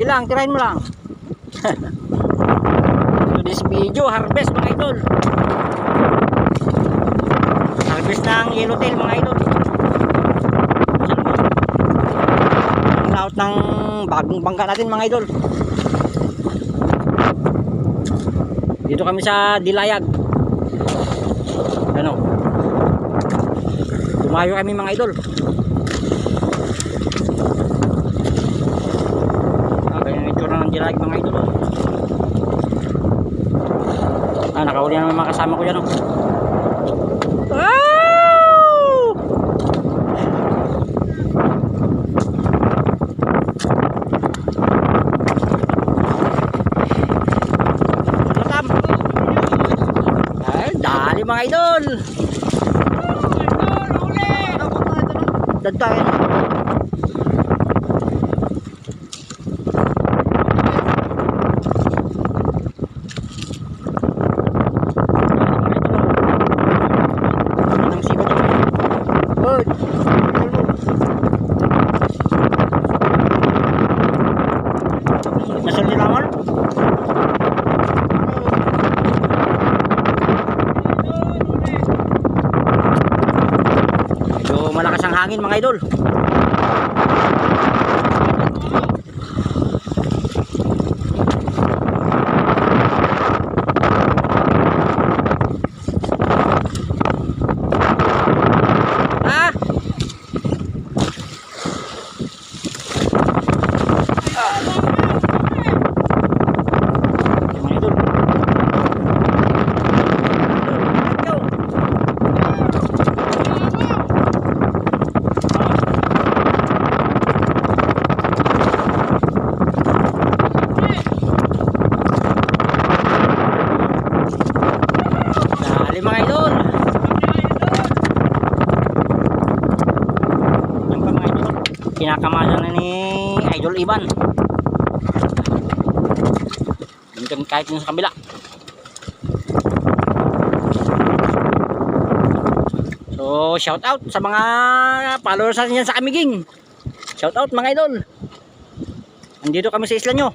Sige lang, tirahin mo lang. so this video, harvest mga idol. Harvest ng yellowtail mga idol. Ang laot ng bagong bangka natin mga idol. Dito kami sa Dilayag. Ano? Tumayo kami mga idol. Ah, ganyan ng Dilayag mga idol. Ah, nakahuli na naman mga kasama ko yan. Oh. Wow! Ay, dali mga idol. Dantayan. Malakas ang hangin mga idol. Ah! Mga idol. Let's go. Dali mga idol. Yan pa mga idol. Kinakamala na ni Idol Ivan. Hanggang kahit yung sa kabila. So, shout out sa mga followers natin sa Kamiging. Shout out mga idol. Andito kami sa isla nyo.